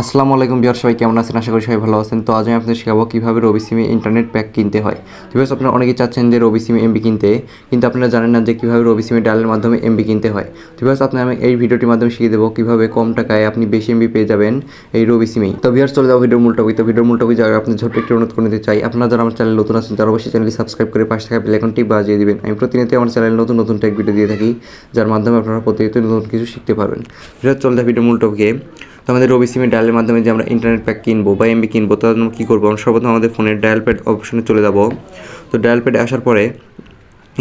আসসালামু আলাইকুম বিয়ার সবাই কেমন আছেন? আশা করি সবাই ভালো আছেন। তো আজ আমি আপনাদের শেখাবো কীভাবে রবি সিমে ইন্টারনেট প্যাক কিনতে হয়। বিকজ আপনারা অনেকেই চাচ্ছেন যে রবি সিমে এমবি কিনতে, কিন্তু আপনারা জানেন না যে কীভাবে রবি সিমে ডায়ালের মাধ্যমে এমবি কিনতে হয়। বিকজ আপনি আমি এই ভিডিওটির মাধ্যমে শিখিয়ে দেবো কীভাবে কম টাকায় আপনি বেশি এমবি পেয়ে যাবেন এই রবি সিমেই তো বিয়ার চলে যাব ভিডিওর মূল টপিক। তো ভিডিওর মূল টপিক যাওয়ার আপনি ছোট্ট একটি অনুরোধ করে নিতে চাই। আপনারা যারা আমার চ্যানেল নতুন আছেন, তারা অবশ্যই চ্যানেলটি সাবস্ক্রাইব করে পাশে থাকা বেলাইকনটি বাজিয়ে দেবেন। আমি প্রতিনিয়ত আমার চ্যানেলে নতুন নতুন টেক ভিডিও দিয়ে থাকি, যার মাধ্যমে আপনারা প্রতিনিয়ত নতুন কিছু শিখতে পারবেন। ভিডিও চলে যায় ভিডিওর মূল তো আমাদের রবি সিমের ডায়ালের মাধ্যমে যে আমরা ইন্টারনেট প্যাক কিনবো বা এমবি কিনবো তার জন্য কী করব? আমরা সর্বপ্রথম আমাদের ফোনের ডায়াল প্যাড অপশনে চলে যাব। তো ডায়াল প্যাডে আসার পরে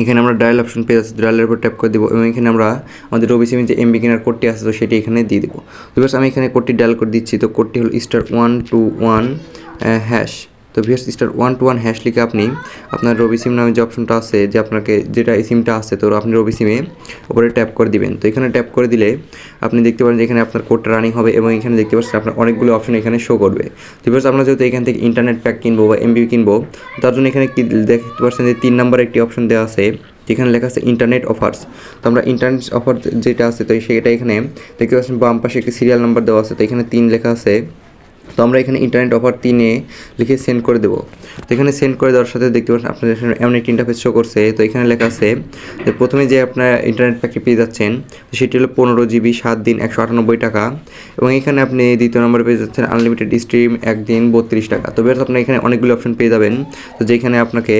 এখানে আমরা ডায়াল অপশন পেয়ে যাচ্ছি। ডায়ালের উপর ট্যাপ করে দেবো এবং এখানে আমরা আমাদের রবি সিমের যে এমবি কেনার কোডটি আছে, তো সেটি এখানে দিয়ে দেবো। তো আমি এখানে কোডটি ডায়াল করে দিচ্ছি। তো কোডটি হলো star one two one hash তো VS star one two one hash লিখে আপনি আপনার রবি সিম নামে যে অপশনটা আছে, যে আপনাকে যেটা এই সিমটা আছে, তো আপনি রবি সিমে উপরে ট্যাপ করে দিবেন। তো এখানে ট্যাপ করে দিলে আপনি দেখতে পারেন যে এখানে আপনার কোডটা রানিং হবে এবং এখানে দেখতে পাচ্ছেন আপনার অনেকগুলো অপশন এখানে শো করবে। তো ভিউয়ার্স, আমরা যেহেতু এখান থেকে ইন্টারনেট প্যাক কিনবো বা এমবি কিনবো, তার জন্য এখানে দেখতে পাচ্ছেন যে তিন নম্বর একটি অপশন দেওয়া আছে, যেখানে লেখা আছে ইন্টারনেট অফার্স তো আমরা ইন্টারনেট অফার যেটা আছে, তো সেটা এখানে দেখতে পাচ্ছেন বাম পাশে একটি সিরিয়াল নাম্বার দেওয়া আছে, তো এখানে তিন লেখা আছে তো আমরা এখানে ইন্টারনেট অফার তিনে লিখে সেন্ড করে দেবো। তো এখানে সেন্ড করে দেওয়ার সাথে দেখতে পাচ্ছেন, আপনাদের সামনে এমন একটি ইন্টারফেস শো করছে। তো এখানে লেখা আছে যে প্রথমে যে আপনার ইন্টারনেট প্যাকটি পেয়ে যাচ্ছেন সেটি হলো পনেরো জিবি, সাত দিন, একশো আটানব্বই টাকা। এবং এখানে আপনি দ্বিতীয় নম্বরে পেয়ে যাচ্ছেন আনলিমিটেড স্ট্রিম একদিন বত্রিশ টাকা। তো বেশ আপনি এখানে অনেকগুলো অপশন পেয়ে যাবেন। তো যেখানে আপনাকে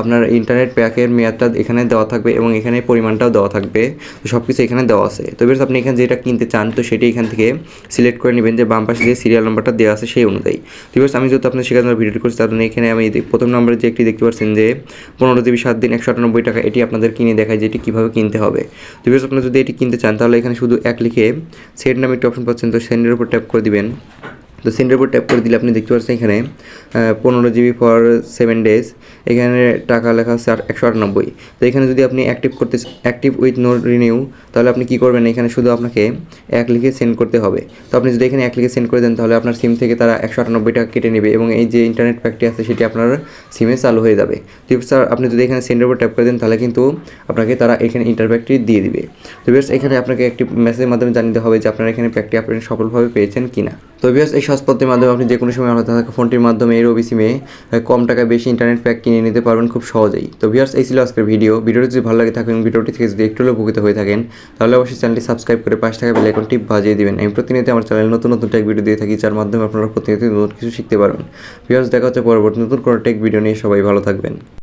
আপনার ইন্টারনেট প্যাকের মেয়াদটা এখানে দেওয়া থাকবে এবং এখানে পরিমাণটাও দেওয়া থাকবে। তো সব কিছু এখানে দেওয়া আছে। তো বেশ, আপনি এখানে যেটা কিনতে চান, তো সেটি এখান থেকে সিলেক্ট করে নেবেন যে বাম পাশে যে সিরিয়াল নাম্বারটা দেওয়া আছে সেই অনুযায়ী। দিবস আমি যেহেতু আপনার সেখানে ভিডিও করছি, তার এখানে আমি প্রথম নম্বরে যে একটি দেখতে পাচ্ছেন যে পনেরো জিবি সাত দিন একশো আটানব্বই টাকা এটি আপনাদের কিনে দেখায় যে এটি কীভাবে কিনতে হবে। তো বেশ আপনারা যদি এটি কিনতে চান, তাহলে এখানে শুধু এক লিখে সেট নামে একটি অপশন পাচ্ছেন, তো সেন্ডের উপর ট্যাপ করে দিবেন। তো সেন্ডের উপর ট্যাপ করে দিলে আপনি দেখতে পাচ্ছেন এখানে পনেরো জিবি ফর সেভেন ডেজ এখানে টাকা লেখা আছে একশো আটানব্বই। তো এখানে যদি আপনি অ্যাক্টিভ করতে অ্যাক্টিভ উইথ নো রিনিউ তাহলে আপনি কী করবেন? এখানে শুধু আপনাকে এক লিখে সেন্ড করতে হবে। তো আপনি যদি এখানে এক লিখে সেন্ড করে দেন, তাহলে আপনার সিম থেকে তারা একশো আটানব্বই টাকা কেটে নেবে এবং এই যে ইন্টারনেট প্যাকটি আছে, সেটি আপনার সিমে চালু হয়ে যাবে। তো স্যার আপনি যদি এখানে সেন্ডের উপর ট্যাপ করে দেন, তাহলে কিন্তু আপনাকে তারা এখানে ইন্টার প্যাকটি দিয়ে দিবে। তো বেশ এখানে আপনাকে একটি মেসেজের মাধ্যমে জানিয়ে দেওয়া হবে যে আপনার এখানে প্যাকটি আপনি সফলভাবে পেয়েছেন কিনা। তো বিয়াস এই সহজ মাধ্যমে আপনি যে কোনো সময় আলাদা থাকা ফোনটির মাধ্যমে এই রবি সিমে আহ, কম টাকায় বেশি ইন্টারনেট প্যাক কিনে নিতে পারবেন খুব সহজেই। তো ভিউয়ার্স এই ছিল আজকের ভিডিও ভিডিওটি যদি ভালো লাগে থাকেন ভিডিওটি থেকে যদি একটু উপকৃত হয়ে থাকেন তাহলে অবশ্যই চ্যানেলটি সাবস্ক্রাইব করে পাশে থাকা বেল আইকনটি বাজিয়ে দিবেন। আমি প্রতিনিয়ত আমার চ্যানেলে নতুন নতুন টেক ভিডিও দিয়ে থাকি যার মাধ্যমে আপনারা প্রতিনিয়ত নতুন কিছু শিখতে পারবেন। ভিউয়ার্স দেখা হচ্ছে পরবর্তী নতুন কোনো টেক ভিডিও নিয়ে। সবাই ভালো থাকবেন।